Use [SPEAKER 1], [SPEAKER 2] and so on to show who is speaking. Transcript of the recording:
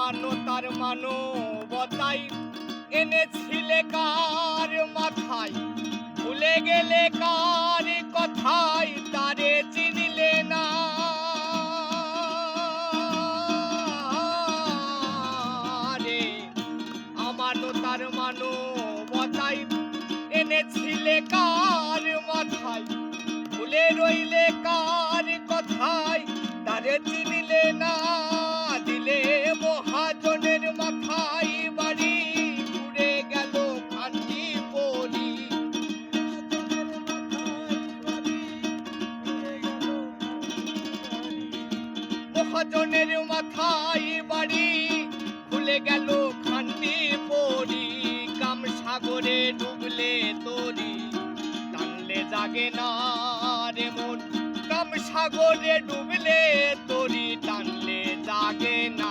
[SPEAKER 1] মানতার মানবতাই এনেছিলে কার মাথায়? ভুলে গেলে কার কথাই তারে চিনিলে না। রে আমানতার মানবতাই এনেছিলে কার মহাজনের মাথায় বাড়ি, খুলে গেল খান্দি পরি, কাম সাগরে ডুবলে তরি। টানলে জাগে না রে মন, কাম সাগরে ডুবলে তরি। টানলে জাগে না